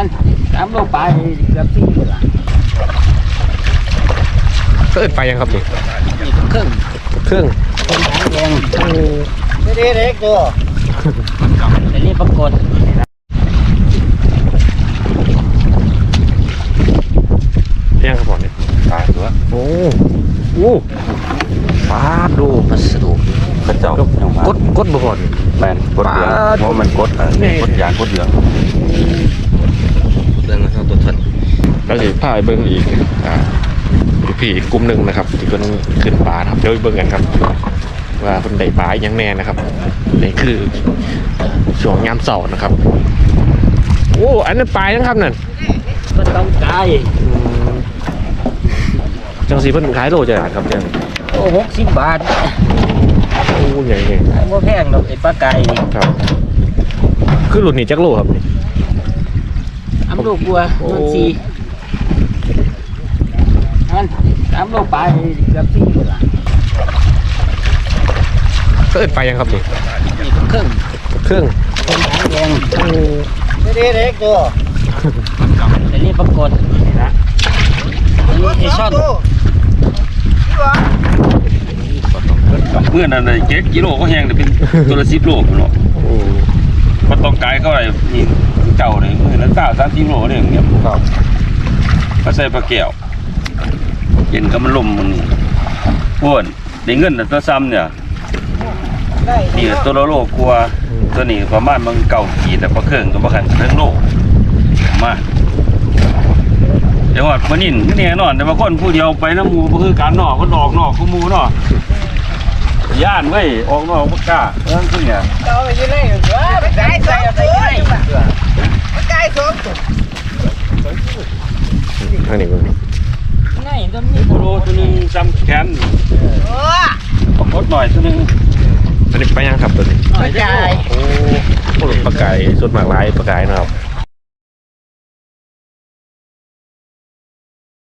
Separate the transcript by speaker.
Speaker 1: มันสามโลไปเกือบสี่ละ
Speaker 2: เอิ้นไปยังครับนี่
Speaker 1: นี่ครึ่ง
Speaker 2: เครื่อง
Speaker 1: คนหางแดง
Speaker 3: ไม่ได้เล็กตัว
Speaker 1: แต่นี่ปรากฏ
Speaker 2: ยังครับผมนี่
Speaker 4: ตายตัว
Speaker 2: โอ้โอ้ป้าดดู
Speaker 1: พัสดุ
Speaker 4: กระเจ้ายัง
Speaker 2: กดกดบ่ก่อน
Speaker 4: แมนกดเหลือง
Speaker 2: ปาด
Speaker 4: เพราะมันกดอะ
Speaker 2: นี่
Speaker 4: กดยางกดเหลือง
Speaker 1: เรื่องของตัวทน
Speaker 2: เราจะพาไปเบิ่งอีกอ่าพี่อีกกลุ่มหนึ่งนะครับที่เพิ่นขึ้นป่านะครับเดี๋ยวไปเบิ่งกันครับ ว่าเพิ่นได้ป่าอีหยังแน่นะครับนี่คือช่วงยามเช้านะครับ โอ้อันนั้นปลายังครับนั่น
Speaker 1: ก็ต้องกาย
Speaker 2: อืมจังสีเพิ่นขายโลจะไหนครับเนี่ย
Speaker 1: โอ้หกสิบบาท
Speaker 2: โอ้ใหญ่ใหญ่
Speaker 1: ว่าแพงดอกไอ้ปลาไก่นี่
Speaker 2: ครับ คือหลุดนี่จักโลครับนี่
Speaker 1: สามโลกว่า
Speaker 2: โอ้
Speaker 1: มันสี่มันสามโลไปเกือบสี่ละ
Speaker 2: เอิ้นไปยังครับนี่
Speaker 1: นี่ครึ่ง
Speaker 2: เครื่อง
Speaker 1: คนหางแดง
Speaker 3: ไม่ได้เล็กตัว
Speaker 1: แต่นี่ปรากฏนี่นะนี่ไอช่อน
Speaker 4: เมื่อนั้นเลยเจ็ดกิโลก็แห้งแต่เป็นตัวละสิบโลเนาะ
Speaker 2: โอ้
Speaker 4: มันต้องไกลเข้าไปนี่เจ้าเลยมื่อนั้นเก้าสามสิบโลเนี่ยอย่างเงี้ย
Speaker 2: ครับ
Speaker 4: ก็ใส่ปลาแก้ว เย็นก็มันลมมันนี่อ้วนได้เงินแต่ตัวซ้ำเนี่ยนี่ตัวละโลกลัวาตัวนี้ประมาณมันเก่าขีดแต่ปลาเครื่องก็ประคันเรื่องโลประมาณเดี๋ยวว่าวันนี้แน่นอนแต่ว่าคนผู้เดียวไปน้ำหมูก็คือการนอกคนออกนอกก็มูเนาะย่านไว้ยออกนอกบ่กล้าเรื่องคือเนี่ย
Speaker 3: เอาไปยืนได้เหรอไปไกลสองตัวไปไกลสองตัว
Speaker 2: อันนี้เบิ่ ง
Speaker 1: ง่ายต้นนี้
Speaker 4: โคโลตัวหนึงซ้ำแขน
Speaker 3: โอ้
Speaker 4: ปกดหน่อยตัวหนึง
Speaker 2: อันนี้ไปยังครับตัวนี้
Speaker 1: หน่อยได้
Speaker 2: โอ้โหปลาไก่สุดมากหลายปลาไก่นะครับ